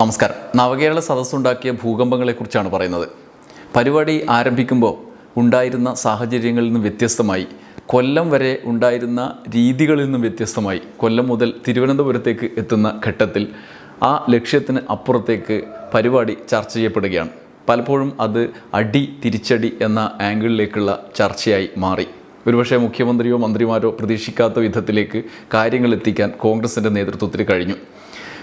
നമസ്കാരം. നവകേരള സദസ്സുണ്ടാക്കിയ ഭൂകമ്പങ്ങളെക്കുറിച്ചാണ് പറയുന്നത്. പരിപാടി ആരംഭിക്കുമ്പോൾ ഉണ്ടായിരുന്ന സാഹചര്യങ്ങളിൽ നിന്നും വ്യത്യസ്തമായി കൊല്ലം വരെ ഉണ്ടായിരുന്ന രീതികളിൽ നിന്നും വ്യത്യസ്തമായി കൊല്ലം മുതൽ തിരുവനന്തപുരത്തേക്ക് എത്തുന്ന ഘട്ടത്തിൽ ആ ലക്ഷ്യത്തിന് അപ്പുറത്തേക്ക് പരിപാടി ചർച്ച ചെയ്യപ്പെടുകയാണ്. പലപ്പോഴും അത് അടി തിരിച്ചടി എന്ന ആംഗിളിലേക്കുള്ള ചർച്ചയായി മാറി. ഒരുപക്ഷെ മുഖ്യമന്ത്രിയോ മന്ത്രിമാരോ പ്രതീക്ഷിക്കാത്ത വിധത്തിലേക്ക് കാര്യങ്ങൾ എത്തിക്കാൻ കോൺഗ്രസിന്റെ നേതൃത്വത്തിൽ കഴിഞ്ഞു.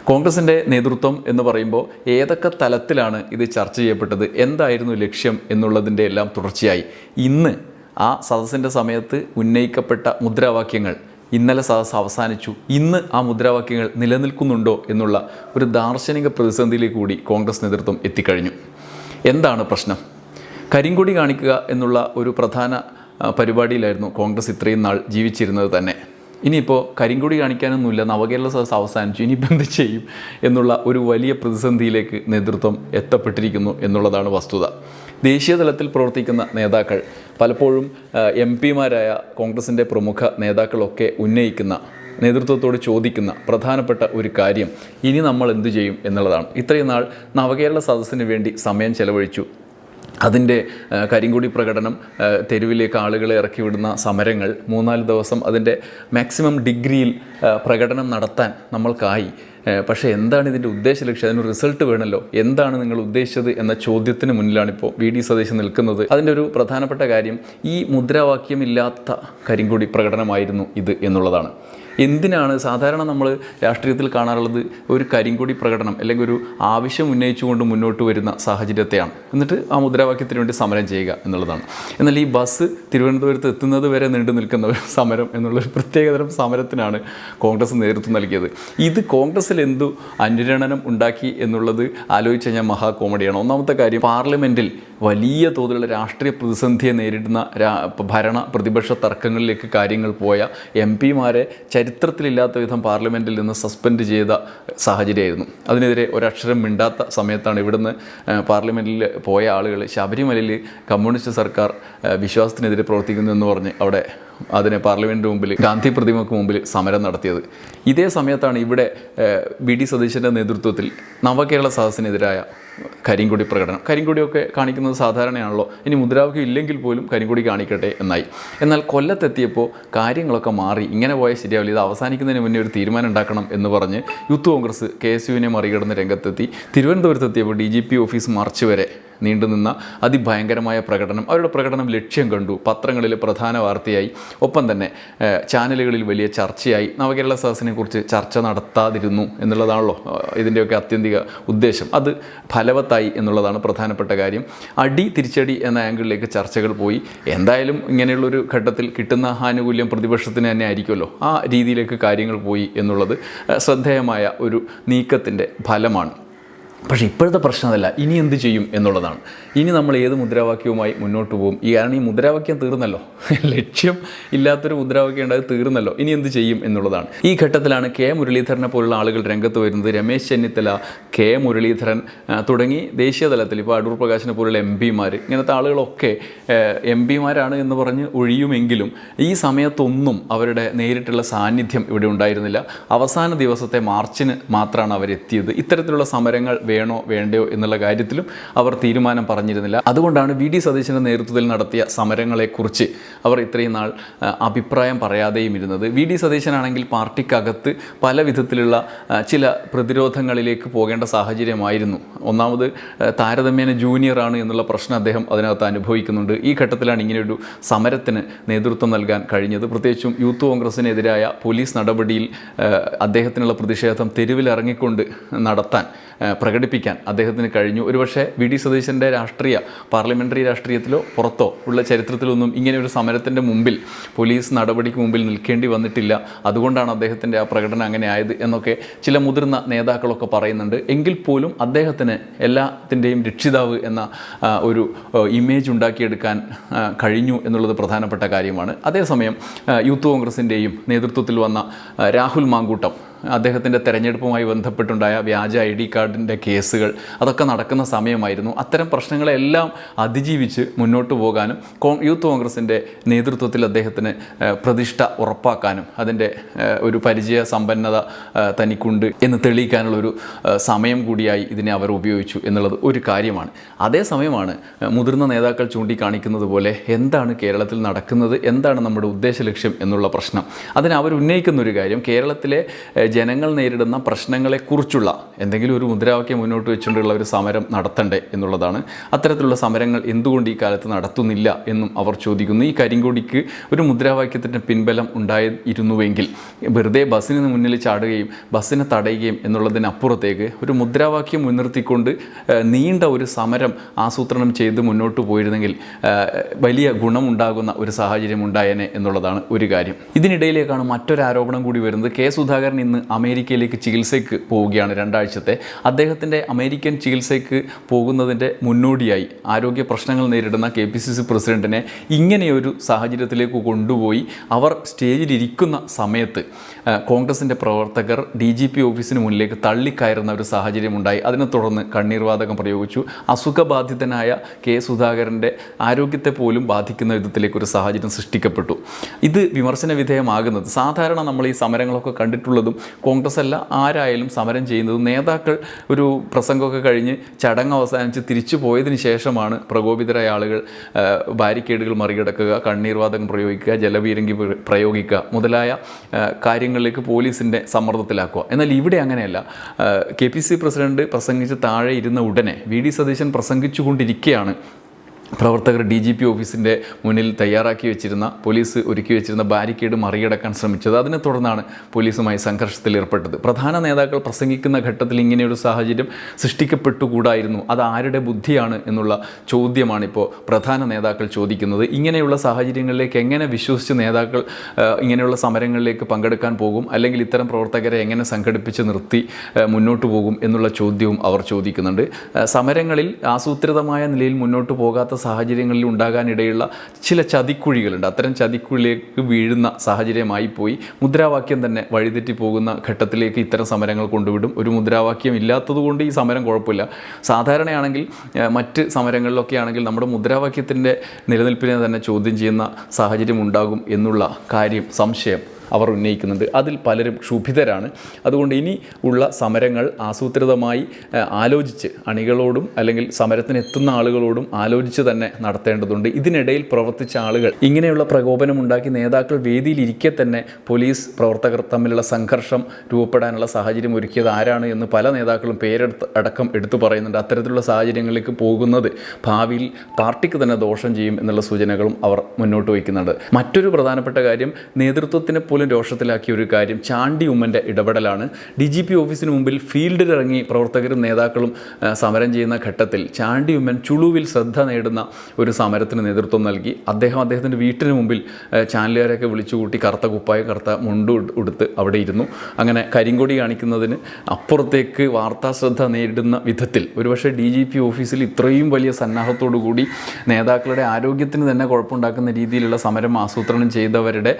കോൺഗ്രസിന്റെ നേതൃത്വം എന്ന് പറയുമ്പോൾ ഏതൊക്കെ തലത്തിലാണ് ഇത് ചർച്ച ചെയ്യപ്പെട്ടത്? എന്തായിരുന്നു ലക്ഷ്യം എന്നുള്ളതിന്റെ എല്ലാം തുടർച്ചയായി. ഇന്ന് ആ സദസ്സിന്റെ സമയത്ത് ഉന്നയിക്കപ്പെട്ട മുദ്രാവാക്യങ്ങൾ ഇന്നലെ സദസ്സ് അവസാനിച്ചു. ഇന്ന് ആ മുദ്രാവാക്യങ്ങൾ നിലനിൽക്കുന്നുണ്ടോ എന്നുള്ള ഒരു ദാർശനിക പ്രതിസന്ധിയിലേക്ക് കൂടി കോൺഗ്രസ് നേതൃത്വം എത്തിക്കഴിഞ്ഞു. എന്താണ് പ്രശ്നം? കരിങ്കൊടി കാണിക്കുക എന്നുള്ള ഒരു പ്രധാന പരിപാടിയിലായിരുന്നു കോൺഗ്രസ് ഇത്രയും നാൾ ജീവിച്ചിരുന്നത് തന്നെ. ഇനിയിപ്പോൾ കരിങ്കൊടി കാണിക്കാനൊന്നുമില്ല നവകേരള സദസ് അവസാനിച്ചു ഇനിയിപ്പോൾ എന്ത് ചെയ്യും എന്നുള്ള ഒരു വലിയ പ്രതിസന്ധിയിലേക്ക് നേതൃത്വം എത്തപ്പെട്ടിരിക്കുന്നു എന്നുള്ളതാണ് വസ്തുത. ദേശീയ തലത്തിൽ പ്രവർത്തിക്കുന്ന നേതാക്കൾ പലപ്പോഴും എം പിമാരായ കോൺഗ്രസിന്റെ പ്രമുഖ നേതാക്കളൊക്കെ ഉന്നയിക്കുന്ന നേതൃത്വത്തോട് ചോദിക്കുന്ന പ്രധാനപ്പെട്ട ഒരു കാര്യം ഇനി നമ്മൾ എന്തു ചെയ്യും എന്നുള്ളതാണ്. ഇത്രയും നാൾ നവകേരള സദസ്സിന് വേണ്ടി സമയം ചെലവഴിച്ചു. അതിന്റെ കരിങ്കുടി പ്രകടനം തെരുവിലേക്ക് ആളുകളെ ഇറക്കി വിടുന്ന സമരങ്ങൾ മൂന്നാൽ ദിവസം അതിന്റെ മാക്സിമം ഡിഗ്രിയിൽ പ്രകടനം നടത്താൻ നമ്മൾക്കായി. പക്ഷേ എന്താണ് ഇതിന്റെ ഉദ്ദേശ ലക്ഷ്യം? അതിന് റിസൾട്ട് വേണമല്ലോ എന്താണ് നിങ്ങൾ ഉദ്ദേശിച്ചത് എന്ന ചോദ്യത്തിന് മുന്നിലാണിപ്പോൾ വി ഡി സതീശൻ നിൽക്കുന്നത്. അതിന്റെ ഒരു പ്രധാനപ്പെട്ട കാര്യം ഈ മുദ്രാവാക്യമില്ലാത്ത കരിങ്കൂടി പ്രകടനമായിരുന്നു ഇത് എന്നുള്ളതാണ്. എന്തിനാണ് സാധാരണ നമ്മൾ രാഷ്ട്രീയത്തിൽ കാണാറുള്ളത് ഒരു കരിങ്കൊടി പ്രകടനം അല്ലെങ്കിൽ ഒരു ആവശ്യം ഉന്നയിച്ചുകൊണ്ട് മുന്നോട്ട് വരുന്ന സാഹചര്യത്തെയാണ്. എന്നിട്ട് ആ മുദ്രാവാക്യത്തിന് വേണ്ടി സമരം ചെയ്യുക എന്നുള്ളതാണ്. എന്നാൽ ഈ ബസ് തിരുവനന്തപുരത്ത് എത്തുന്നത് വരെ നീണ്ടു നിൽക്കുന്ന ഒരു സമരം എന്നുള്ളൊരു പ്രത്യേകതരം സമരത്തിനാണ് കോൺഗ്രസ് നേതൃത്വം നൽകിയത്. ഇത് കോൺഗ്രസ്സിൽ എന്തു അനുരണനം ഉണ്ടാക്കി എന്നുള്ളത് ആലോചിച്ച് കഴിഞ്ഞാൽ മഹാ കോമഡിയാണ്. ഒന്നാമത്തെ കാര്യം പാർലമെന്റിൽ വലിയ തോതിലുള്ള രാഷ്ട്രീയ പ്രതിസന്ധിയെ നേരിടുന്ന ഭരണ പ്രതിപക്ഷ തർക്കങ്ങളിലേക്ക് കാര്യങ്ങൾ പോയ എം പിമാരെ ചരിത്രത്തിലില്ലാത്ത വിധം പാർലമെന്റിൽ നിന്ന് സസ്പെൻഡ് ചെയ്ത സാഹചര്യമായിരുന്നു. അതിനെതിരെ ഒരക്ഷരം മിണ്ടാത്ത സമയത്താണ് ഇവിടുന്ന് പാർലമെന്റിൽ പോയ ആളുകൾ ശബരിമലയിൽ കമ്മ്യൂണിസ്റ്റ് സർക്കാർ വിശ്വാസത്തിനെതിരെ പ്രവർത്തിക്കുന്നതെന്ന് പറഞ്ഞ് അവിടെ അതിനെ പാർലമെന്റിന് മുമ്പിൽ ഗാന്ധി പ്രതിമയ്ക്ക് മുമ്പിൽ സമരം നടത്തിയത്. ഇതേ സമയത്താണ് ഇവിടെ ബി ഡി സതീശന്റെ നേതൃത്വത്തിൽ നവകേരള സദസ്സിനെതിരായ കരിങ്കൊടി പ്രകടനം. കരിങ്കൊടിയൊക്കെ കാണിക്കുന്നത് സാധാരണയാണല്ലോ. ഇനി മുദ്രാവാക്യം ഇല്ലെങ്കിൽ പോലും കരിങ്കൊടി കാണിക്കട്ടെ എന്നായി. എന്നാൽ കൊല്ലത്തെത്തിയപ്പോൾ കാര്യങ്ങളൊക്കെ മാറി. ഇങ്ങനെ പോയാൽ ശരിയാവില്ല. ഇത് അവസാനിക്കുന്നതിന് മുന്നേ ഒരു തീരുമാനം ഉണ്ടാക്കണം എന്ന് പറഞ്ഞ് യൂത്ത് കോൺഗ്രസ് കെ എസ് യുവിനെ മറികടന്ന് രംഗത്തെത്തി. തിരുവനന്തപുരത്തെത്തിയപ്പോൾ D G P office march വരെ നീണ്ടുനിന്ന അതിഭയങ്കരമായ പ്രകടനം. അവരുടെ പ്രകടനം ലക്ഷ്യം കണ്ടു. പത്രങ്ങളിൽ പ്രധാന വാർത്തയായി. ഒപ്പം തന്നെ ചാനലുകളിൽ വലിയ ചർച്ചയായി. നവകേരള സദസ്സിനെ കുറിച്ച് ചർച്ച നടത്താതിരുന്നു എന്നുള്ളതാണല്ലോ ഇതിന്റെയൊക്കെ ആത്യന്തിക ഉദ്ദേശം. അത് ഫലവത്തായി എന്നുള്ളതാണ് പ്രധാനപ്പെട്ട കാര്യം. അടി തിരിച്ചടി എന്ന ആംഗിളിലേക്ക് ചർച്ചകൾ പോയി. എന്തായാലും ഇങ്ങനെയുള്ളൊരു ഘട്ടത്തിൽ കിട്ടുന്ന ആനുകൂല്യം പ്രതിപക്ഷത്തിന് തന്നെ ആയിരിക്കുമല്ലോ. ആ രീതിയിലേക്ക് കാര്യങ്ങൾ പോയി എന്നുള്ളത് ശ്രദ്ധേയമായ ഒരു നീക്കത്തിന്റെ ഫലമാണ്. പക്ഷേ ഇപ്പോഴത്തെ പ്രശ്നം അതല്ല ഇനി എന്ത് ചെയ്യും എന്നുള്ളതാണ്. ഇനി നമ്മൾ ഏത് മുദ്രാവാക്യവുമായി മുന്നോട്ട് പോകും? ഈ കാരണം ഈ മുദ്രാവാക്യം തീർന്നല്ലോ. ലക്ഷ്യം ഇല്ലാത്തൊരു മുദ്രാവാക്യം ഉണ്ടായത് തീർന്നല്ലോ. ഇനി എന്ത് ചെയ്യും എന്നുള്ളതാണ്. ഈ ഘട്ടത്തിലാണ് കെ മുരളീധരനെ പോലുള്ള ആളുകൾ രംഗത്ത് വരുന്നത്. രമേശ് ചെന്നിത്തല കെ മുരളീധരൻ തുടങ്ങി ദേശീയ തലത്തിൽ ഇപ്പോൾ അടൂർ പ്രകാശിനെ പോലുള്ള എം പിമാർ. ഇങ്ങനത്തെ ആളുകളൊക്കെ എം പിമാരാണ് എന്ന് പറഞ്ഞ് ഒഴിയുമെങ്കിലും ഈ സമയത്തൊന്നും അവരുടെ നേരിട്ടുള്ള സാന്നിധ്യം ഇവിടെ ഉണ്ടായിരുന്നില്ല. അവസാന ദിവസത്തെ മാർച്ചിന് മാത്രമാണ് അവരെത്തിയത്. ഇത്തരത്തിലുള്ള സമരങ്ങൾ വേണോ വേണ്ടയോ എന്നുള്ള കാര്യത്തിലും അവർ തീരുമാനം പറഞ്ഞിരുന്നില്ല. അതുകൊണ്ടാണ് വി ഡി സതീശന്റെ നേതൃത്വത്തിൽ നടത്തിയ സമരങ്ങളെക്കുറിച്ച് അവർ ഇത്രയും നാൾ അഭിപ്രായം പറയാതെയും ഇരുന്നത്. വി ഡി സതീശനാണെങ്കിൽ പാർട്ടിക്കകത്ത് പല വിധത്തിലുള്ള ചില പ്രതിരോധങ്ങളിലേക്ക് പോകേണ്ട സാഹചര്യമായിരുന്നു. ഒന്നാമത് താരതമ്യേന ജൂനിയറാണ് എന്നുള്ള പ്രശ്നം അദ്ദേഹം അതിനകത്ത് അനുഭവിക്കുന്നുണ്ട്. ഈ ഘട്ടത്തിലാണ് ഇങ്ങനെയൊരു സമരത്തിന് നേതൃത്വം നൽകാൻ കഴിഞ്ഞത്. പ്രത്യേകിച്ചും യൂത്ത് കോൺഗ്രസിനെതിരായ പോലീസ് നടപടിയിൽ അദ്ദേഹത്തിനുള്ള പ്രതിഷേധം തെരുവിലിറങ്ങിക്കൊണ്ട് നടത്താൻ പ്രകടിപ്പിക്കാൻ അദ്ദേഹത്തിന് കഴിഞ്ഞു. ഒരുപക്ഷെ വി. ഡി. സതീശന്റെ രാഷ്ട്രീയ പാർലമെന്ററി രാഷ്ട്രീയത്തിലോ പുറത്തോ ഉള്ള ചരിത്രത്തിലൊന്നും ഇങ്ങനെ ഒരു സമരത്തിന്റെ മുമ്പിൽ പോലീസ് നടപടിക്ക് മുമ്പിൽ നിൽക്കേണ്ടി വന്നിട്ടില്ല. അതുകൊണ്ടാണ് അദ്ദേഹത്തിന്റെ ആ പ്രകടനം അങ്ങനെ ആയത് എന്നൊക്കെ ചില മുതിർന്ന നേതാക്കളൊക്കെ പറയുന്നുണ്ട്. എങ്കിൽ പോലും അദ്ദേഹത്തിന് എല്ലാത്തിന്റെയും രക്ഷിതാവ് എന്ന ഒരു ഇമേജ് ഉണ്ടാക്കിയെടുക്കാൻ കഴിഞ്ഞു എന്നുള്ളത് പ്രധാനപ്പെട്ട കാര്യമാണ്. അതേസമയം യൂത്ത് കോൺഗ്രസിന്റെയും നേതൃത്വത്തിൽ വന്ന രാഹുൽ മാങ്കൂട്ടം അദ്ദേഹത്തിന്റെ തെരഞ്ഞെടുപ്പുമായി ബന്ധപ്പെട്ടുണ്ടായ വ്യാജ ഐ ഡി കാർഡിന്റെ കേസുകൾ അതൊക്കെ നടക്കുന്ന സമയമായിരുന്നു. അത്തരം പ്രശ്നങ്ങളെല്ലാം അതിജീവിച്ച് മുന്നോട്ട് പോകാനും യൂത്ത് കോൺഗ്രസിന്റെ നേതൃത്വത്തിൽ അദ്ദേഹത്തിന് പ്രതിഷ്ഠ ഉറപ്പാക്കാനും അതിന്റെ ഒരു പരിചയ സമ്പന്നത തനിക്കുണ്ട് എന്ന് തെളിയിക്കാനുള്ള ഒരു സമയം കൂടിയായി ഇതിനെ അവർ ഉപയോഗിച്ചു എന്നുള്ളത് ഒരു കാര്യമാണ്. അതേസമയമാണ് മുതിർന്ന നേതാക്കൾ ചൂണ്ടിക്കാണിക്കുന്നത് പോലെ എന്താണ് കേരളത്തിൽ നടക്കുന്നത് എന്താണ് നമ്മുടെ ഉദ്ദേശ ലക്ഷ്യം എന്നുള്ള പ്രശ്നം. അതിന് അവർ ഉന്നയിക്കുന്ന ഒരു കാര്യം കേരളത്തിലെ ജനങ്ങൾ നേരിടുന്ന പ്രശ്നങ്ങളെക്കുറിച്ചുള്ള എന്തെങ്കിലും ഒരു മുദ്രാവാക്യം മുന്നോട്ട് വെച്ചുകൊണ്ടുള്ള ഒരു സമരം നടത്തണ്ടേ എന്നുള്ളതാണ്. അത്തരത്തിലുള്ള സമരങ്ങൾ എന്തുകൊണ്ട് ഈ കാലത്ത് നടത്തുന്നില്ല എന്നും അവർ ചോദിക്കുന്നു. ഈ കരിങ്കൊടിക്ക് ഒരു മുദ്രാവാക്യത്തിന്റെ പിൻബലം ഉണ്ടായിരുന്നുവെങ്കിൽ വെറുതെ ബസ്സിന് മുന്നിൽ ചാടുകയും ബസ്സിനെ തടയുകയും എന്നുള്ളതിനപ്പുറത്തേക്ക് ഒരു മുദ്രാവാക്യം മുൻനിർത്തിക്കൊണ്ട് നീണ്ട ഒരു സമരം ആസൂത്രണം ചെയ്ത് മുന്നോട്ട് പോയിരുന്നെങ്കിൽ വലിയ ഗുണമുണ്ടാകുന്ന ഒരു സാഹചര്യം ഉണ്ടായേനെ എന്നുള്ളതാണ് ഒരു കാര്യം. ഇതിനിടയിലേക്കാണ് മറ്റൊരു ആരോപണം കൂടി വരുന്നത്. കെ സുധാകരൻ ഇന്ന് അമേരിക്കയിലേക്ക് ചികിത്സയ്ക്ക് പോവുകയാണ് രണ്ടാഴ്ചത്തെ. അദ്ദേഹത്തിന്റെ അമേരിക്കൻ ചികിത്സയ്ക്ക് പോകുന്നതിന്റെ മുന്നോടിയായി ആരോഗ്യ പ്രശ്നങ്ങൾ നേരിടുന്ന കെ പി സി സി പ്രസിഡന്റിനെ ഇങ്ങനെയൊരു സാഹചര്യത്തിലേക്ക് കൊണ്ടുപോയി അവർ സ്റ്റേജിലിരിക്കുന്ന സമയത്ത് കോൺഗ്രസിന്റെ പ്രവർത്തകർ ഡി ജി പി ഓഫീസിന് മുന്നിലേക്ക് തള്ളിക്കയറുന്ന ഒരു സാഹചര്യമുണ്ടായി. അതിനെ തുടർന്ന് കണ്ണീർവാതകം പ്രയോഗിച്ചു. അസുഖബാധിതനായ കെ സുധാകരന്റെ ആരോഗ്യത്തെ പോലും ബാധിക്കുന്ന വിധത്തിലേക്ക് ഒരു സാഹചര്യം സൃഷ്ടിക്കപ്പെട്ടു. ഇത് വിമർശന വിധേയമാകുന്നത്. സാധാരണ നമ്മൾ ഈ സമരങ്ങളൊക്കെ കണ്ടിട്ടുള്ളതും കോൺഗ്രസ് അല്ല ആരായാലും സമരം ചെയ്യുന്നത്. നേതാക്കൾ ഒരു പ്രസംഗമൊക്കെ കഴിഞ്ഞ് ചടങ്ങ് അവസാനിച്ച് തിരിച്ചു പോയതിന് ശേഷമാണ് പ്രകോപിതരായ ആളുകൾ ബാരിക്കേഡുകൾ മറികടക്കുക കണ്ണീർവാതകം പ്രയോഗിക്കുക ജലപീരങ്കി പ്രയോഗിക്കുക മുതലായ കാര്യങ്ങളിലേക്ക് പോലീസിന്റെ സമ്മർദ്ദത്തിലാക്കുക. എന്നാൽ ഇവിടെ അങ്ങനെയല്ല. കെ പി സി പ്രസിഡന്റ് പ്രസംഗിച്ച് താഴെ ഇരുന്ന ഉടനെ വി. ഡി. സതീശൻ പ്രസംഗിച്ചുകൊണ്ടിരിക്കുകയാണ് പ്രവർത്തകർ ഡി ജി പി ഓഫീസിന്റെ മുന്നിൽ തയ്യാറാക്കി വെച്ചിരുന്ന പോലീസ് ഒരുക്കി വെച്ചിരുന്ന ബാരിക്കേഡ് മറികടക്കാൻ ശ്രമിച്ചത്. അതിനെ തുടർന്നാണ് പോലീസുമായി സംഘർഷത്തിൽ ഏർപ്പെട്ടത്. പ്രധാന നേതാക്കൾ പ്രസംഗിക്കുന്ന ഘട്ടത്തിൽ ഇങ്ങനെയൊരു സാഹചര്യം സൃഷ്ടിക്കപ്പെട്ടുകൂടായിരുന്നു. അത് ആരുടെ ബുദ്ധിയാണ് എന്നുള്ള ചോദ്യമാണ് ഇപ്പോൾ പ്രധാന നേതാക്കൾ ചോദിക്കുന്നത്. ഇങ്ങനെയുള്ള സാഹചര്യങ്ങളിലേക്ക് എങ്ങനെ വിശ്വസിച്ച് നേതാക്കൾ ഇങ്ങനെയുള്ള സമരങ്ങളിലേക്ക് പങ്കെടുക്കാൻ പോകും? അല്ലെങ്കിൽ ഇത്തരം പ്രവർത്തകരെ എങ്ങനെ സംഘടിപ്പിച്ച് നിർത്തി മുന്നോട്ട് പോകും എന്നുള്ള ചോദ്യവും അവർ ചോദിക്കുന്നുണ്ട്. സമരങ്ങളിൽ ആസൂത്രിതമായ നിലയിൽ മുന്നോട്ട് പോകാത്ത സാഹചര്യങ്ങളിൽ ഉണ്ടാകാനിടയുള്ള ചില ചതിക്കുഴികളുണ്ട്. അത്തരം ചതിക്കുഴിയിലേക്ക് വീഴുന്ന സാഹചര്യമായി പോയി. മുദ്രാവാക്യം തന്നെ വഴിതെറ്റി പോകുന്ന ഘട്ടത്തിലേക്ക് ഇത്തരം സമരങ്ങൾ കൊണ്ടുവിടും. ഒരു മുദ്രാവാക്യം ഇല്ലാത്തതുകൊണ്ട് ഈ സമരം കുഴപ്പമില്ല. സാധാരണയാണെങ്കിൽ മറ്റ് സമരങ്ങളിലൊക്കെ ആണെങ്കിൽ നമ്മുടെ മുദ്രാവാക്യത്തിന്റെ നിലനിൽപ്പിനെ തന്നെ ചോദ്യം ചെയ്യുന്ന സാഹചര്യം ഉണ്ടാകും എന്നുള്ള കാര്യം സംശയം. അവർ ഉന്നയിക്കുന്നുണ്ട് അതിൽ പലരും ക്ഷുഭിതരാണ്. അതുകൊണ്ട് ഇനി ഉള്ള സമരങ്ങൾ ആസൂത്രിതമായി ആലോചിച്ച് അണികളോടും അല്ലെങ്കിൽ സമരത്തിന് എത്തുന്ന ആളുകളോടും ആലോചിച്ച് തന്നെ നടത്തേണ്ടതുണ്ട്. ഇതിനിടയിൽ പ്രവർത്തിച്ച ആളുകൾ ഇങ്ങനെയുള്ള പ്രകോപനം ഉണ്ടാക്കി നേതാക്കൾ വേദിയിലിരിക്കെ തന്നെ പോലീസ് പ്രവർത്തകർ തമ്മിലുള്ള സംഘർഷം രൂപപ്പെടാനുള്ള സാഹചര്യം ഒരുക്കിയത് ആരാണ് എന്ന് പല നേതാക്കളും പേരെടുത്ത് അടക്കം എടുത്തു പറയുന്നുണ്ട്. അത്തരത്തിലുള്ള സാഹചര്യങ്ങളിലേക്ക് പോകുന്നത് ഭാവിയിൽ പാർട്ടിക്ക് തന്നെ ദോഷം ചെയ്യും എന്നുള്ള സൂചനകളും അവർ മുന്നോട്ട് വയ്ക്കുന്നുണ്ട്. മറ്റൊരു പ്രധാനപ്പെട്ട കാര്യം നേതൃത്വത്തിന് പോലും രോഷത്തിലാക്കിയ ഒരു കാര്യം ചാണ്ടി ഉമ്മന്റെ ഇടപെടലാണ്. ഡി ജി പി ഓഫീസിന് മുമ്പിൽ ഫീൽഡിലിറങ്ങി പ്രവർത്തകരും നേതാക്കളും സമരം ചെയ്യുന്ന ഘട്ടത്തിൽ ചാണ്ടി ഉമ്മൻ ചുളുവിൽ ശ്രദ്ധ നേടുന്ന ഒരു സമരത്തിന് നേതൃത്വം നൽകി. അദ്ദേഹം അദ്ദേഹത്തിന്റെ വീട്ടിന് മുമ്പിൽ ചാനലുകാരെയൊക്കെ വിളിച്ചുകൂട്ടി കറുത്ത കുപ്പായ കറുത്ത മുണ്ടു ഉടുത്ത് അവിടെ ഇരുന്നു. അങ്ങനെ കരിങ്കൊടി കാണിക്കുന്നതിന് അപ്പുറത്തേക്ക് വാർത്താ ശ്രദ്ധ നേരിടുന്ന വിധത്തിൽ ഒരുപക്ഷെ ഡി ജി പി ഓഫീസിൽ ഇത്രയും വലിയ സന്നാഹത്തോടു കൂടി നേതാക്കളുടെ ആരോഗ്യത്തിന് തന്നെ കുഴപ്പമുണ്ടാക്കുന്ന രീതിയിലുള്ള സമരം ആസൂത്രണം ചെയ്തവരുടെ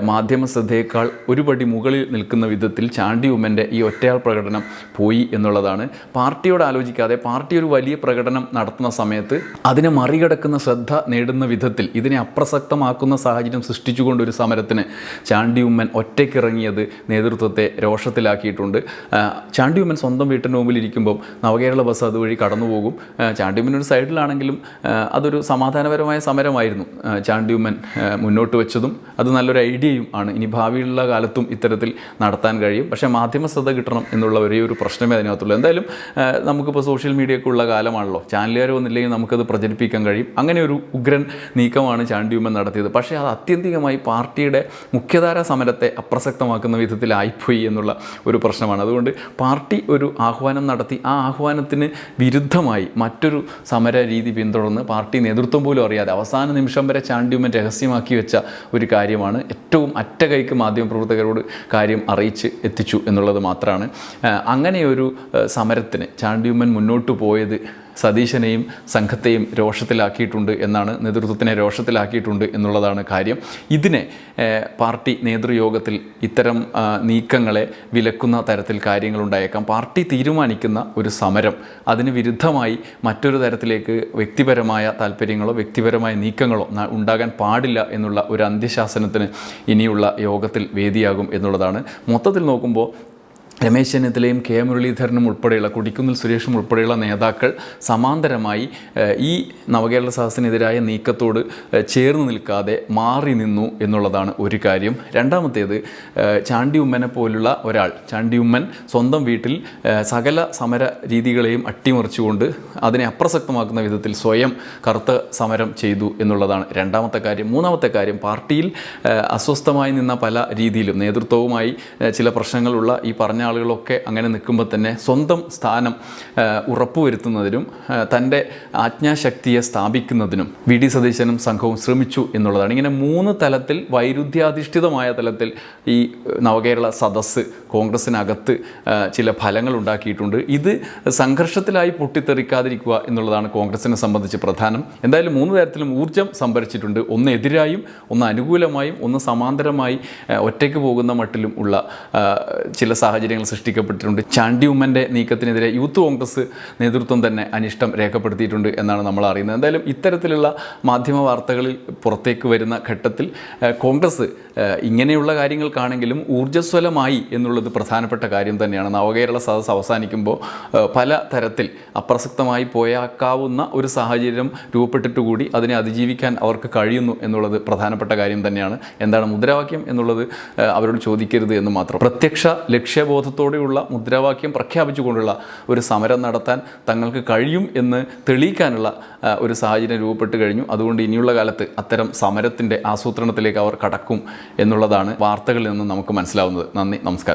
മാധ്യമ ശ്രദ്ധയേക്കാൾ ഒരുപടി മുകളിൽ നിൽക്കുന്ന വിധത്തിൽ ചാണ്ടി ഉമ്മന്റെ ഈ ഒറ്റയാൾ പ്രകടനം പോയി എന്നുള്ളതാണ്. പാർട്ടിയോട് ആലോചിക്കാതെ പാർട്ടി ഒരു വലിയ പ്രകടനം നടത്തുന്ന സമയത്ത് അതിനെ മറികടക്കുന്ന ശ്രദ്ധ നേടുന്ന വിധത്തിൽ ഇതിനെ അപ്രസക്തമാക്കുന്ന സാഹചര്യം സൃഷ്ടിച്ചുകൊണ്ട് ഒരു സമരത്തിന് ചാണ്ടി ഉമ്മൻ ഒറ്റയ്ക്കിറങ്ങിയത് നേതൃത്വത്തെ രോഷത്തിലാക്കിയിട്ടുണ്ട്. ചാണ്ടി ഉമ്മൻ സ്വന്തം വീട്ടിന്റെ മുമ്പിൽ ഇരിക്കുമ്പോൾ നവകേരള ബസ് അതുവഴി കടന്നു പോകും. ചാണ്ടി ഉമ്മൻ ഒരു സൈഡിലാണെങ്കിലും അതൊരു സമാധാനപരമായ സമരമായിരുന്നു ചാണ്ടി ഉമ്മൻ മുന്നോട്ട് വെച്ചതും. അത് നല്ലൊരു ഐഡിയയും ആണ് ഇനി ഭാവിയിലുള്ള കാലത്തും ഇത്തരത്തിൽ നടത്താൻ കഴിയും. പക്ഷേ മാധ്യമ ശ്രദ്ധ കിട്ടണം എന്നുള്ള ഒരേ ഒരു പ്രശ്നമേ അതിനകത്തുള്ളൂ. എന്തായാലും നമുക്കിപ്പോൾ സോഷ്യൽ മീഡിയ ഒക്കെ ഉള്ള കാലമാണല്ലോ. ചാനലുകാർ വന്നില്ലെങ്കിൽ നമുക്കത് പ്രചരിപ്പിക്കാൻ കഴിയും. അങ്ങനെ ഒരു ഉഗ്രൻ നീക്കമാണ് ചാണ്ടിയുമ്മൻ നടത്തിയത്. പക്ഷേ അത് അത്യന്തികമായി പാർട്ടിയുടെ മുഖ്യധാര സമരത്തെ അപ്രസക്തമാക്കുന്ന വിധത്തിലായിപ്പോയി എന്നുള്ള ഒരു പ്രശ്നമാണ്. അതുകൊണ്ട് പാർട്ടി ഒരു ആഹ്വാനം നടത്തി. ആ ആഹ്വാനത്തിന് വിരുദ്ധമായി മറ്റൊരു സമര രീതി പിന്തുടർന്ന് പാർട്ടി നേതൃത്വം പോലും അറിയാതെ അവസാന നിമിഷം വരെ ചാണ്ടിയുമ്മൻ രഹസ്യമാക്കി വെച്ച ഒരു കാര്യമാണ് ഏറ്റവും അറ്റ കൈക്ക് മാധ്യമപ്രവർത്തകരോട് കാര്യം അറിയിച്ച് എത്തിച്ചു എന്നുള്ളത് മാത്രമാണ്. അങ്ങനെയൊരു സമരത്തിന് ചാണ്ടിയുമ്മൻ മുന്നോട്ട് പോയത് സതീശനെയും സംഘത്തെയും രോഷത്തിലാക്കിയിട്ടുണ്ട് എന്നാണ് നേതൃത്വത്തിനെ രോഷത്തിലാക്കിയിട്ടുണ്ട് എന്നുള്ളതാണ് കാര്യം. ഇതിനെ പാർട്ടി നേതൃയോഗത്തിൽ ഇത്തരം നീക്കങ്ങളെ വിലക്കുന്ന തരത്തിൽ കാര്യങ്ങളുണ്ടായേക്കാം. പാർട്ടി തീരുമാനിക്കുന്ന ഒരു സമരം അതിന് വിരുദ്ധമായി മറ്റൊരു തരത്തിലേക്ക് വ്യക്തിപരമായ താല്പര്യങ്ങളോ വ്യക്തിപരമായ നീക്കങ്ങളോ ഉണ്ടാകാൻ പാടില്ല എന്നുള്ള ഒരു അന്ത്യശാസനത്തിന് ഇനിയുള്ള യോഗത്തിൽ വേദിയാകും എന്നുള്ളതാണ്. മൊത്തത്തിൽ നോക്കുമ്പോൾ രമേശ് ചെന്നിത്തലയും കെ മുരളീധരനും ഉൾപ്പെടെയുള്ള കൊടിക്കുന്നിൽ സുരേഷും ഉൾപ്പെടെയുള്ള നേതാക്കൾ സമാന്തരമായി ഈ നവകേരള സദസ്സിനെതിരായ നീക്കത്തോട് ചേർന്ന് നിൽക്കാതെ മാറി നിന്നു എന്നുള്ളതാണ് ഒരു കാര്യം. രണ്ടാമത്തേത് ചാണ്ടി ഉമ്മനെ പോലുള്ള ഒരാൾ ചാണ്ടി ഉമ്മൻ സ്വന്തം വീട്ടിൽ സകല സമര രീതികളെയും അട്ടിമറിച്ചുകൊണ്ട് അതിനെ അപ്രസക്തമാക്കുന്ന വിധത്തിൽ സ്വയം കറുത്ത സമരം ചെയ്തു എന്നുള്ളതാണ് രണ്ടാമത്തെ കാര്യം. മൂന്നാമത്തെ കാര്യം പാർട്ടിയിൽ അസ്വസ്ഥമായി നിന്ന പല രീതിയിലും നേതൃത്വവുമായി ചില പ്രശ്നങ്ങളുള്ള ഈ പറഞ്ഞ ആളുകളൊക്കെ അങ്ങനെ നിൽക്കുമ്പോൾ തന്നെ സ്വന്തം സ്ഥാനം ഉറപ്പുവരുത്തുന്നതിനും തന്റെ ആജ്ഞാശക്തിയെ സ്ഥാപിക്കുന്നതിനും വി ഡി സതീശനും സംഘവും ശ്രമിച്ചു എന്നുള്ളതാണ്. ഇങ്ങനെ മൂന്ന് തലത്തിൽ വൈരുദ്ധ്യാധിഷ്ഠിതമായ തലത്തിൽ ഈ നവകേരള സദസ്സ് കോൺഗ്രസിനകത്ത് ചില ഫലങ്ങൾ ഉണ്ടാക്കിയിട്ടുണ്ട്. ഇത് സംഘർഷത്തിലായി പൊട്ടിത്തെറിക്കാതിരിക്കുക എന്നുള്ളതാണ് കോൺഗ്രസിനെ സംബന്ധിച്ച് പ്രധാനം. എന്തായാലും മൂന്ന് തരത്തിലും ഊർജം സംഭരിച്ചിട്ടുണ്ട്. ഒന്ന് എതിരായും ഒന്ന് അനുകൂലമായും ഒന്ന് സമാന്തരമായി ഒറ്റയ്ക്ക് പോകുന്ന മട്ടിലും ഉള്ള ചില ചില സാഹചര്യങ്ങൾ സൃഷ്ടിക്കപ്പെട്ടിട്ടുണ്ട്. ചാണ്ടി ഉമ്മന്റെ നീക്കത്തിനെതിരെ യൂത്ത് കോൺഗ്രസ് നേതൃത്വം തന്നെ അനിഷ്ടം രേഖപ്പെടുത്തിയിട്ടുണ്ട് എന്നാണ് നമ്മൾ അറിയുന്നത്. എന്തായാലും ഇത്തരത്തിലുള്ള മാധ്യമ വാർത്തകളിൽ പുറത്തേക്ക് വരുന്ന ഘട്ടത്തിൽ കോൺഗ്രസ് ഇങ്ങനെയുള്ള കാര്യങ്ങൾക്കാണെങ്കിലും ഊർജസ്വലമായി എന്നുള്ളത് പ്രധാനപ്പെട്ട കാര്യം തന്നെയാണ്. നവകേരള സദസ് അവസാനിക്കുമ്പോൾ പല തരത്തിൽ അപ്രസക്തമായി പോയാക്കാവുന്ന ഒരു സാഹചര്യം രൂപപ്പെട്ടിട്ട് കൂടി അതിനെ അതിജീവിക്കാൻ അവർക്ക് കഴിയുന്നു എന്നുള്ളത് പ്രധാനപ്പെട്ട കാര്യം തന്നെയാണ്. എന്താണ് മുദ്രാവാക്യം എന്നുള്ളത് അവരോട് ചോദിക്കരുത് എന്ന് മാത്രം. പ്രത്യക്ഷ ലക്ഷ്യബോധത്തോടെയുള്ള മുദ്രാവാക്യം പ്രഖ്യാപിച്ചുകൊണ്ടുള്ള ഒരു സമരം നടത്താൻ തങ്ങൾക്ക് കഴിയും എന്ന് തെളിയിക്കാനുള്ള ഒരു സാഹചര്യം രൂപപ്പെട്ട് കഴിഞ്ഞു. അതുകൊണ്ട് ഇനിയുള്ള കാലത്ത് അത്തരം സമരത്തിന്റെ ആസൂത്രണത്തിലേക്ക് അവർ കടക്കും എന്നുള്ളതാണ് വാർത്തകളിൽ നിന്ന് നമുക്ക് മനസ്സിലാവുന്നത്. നന്ദി നമസ്കാരം.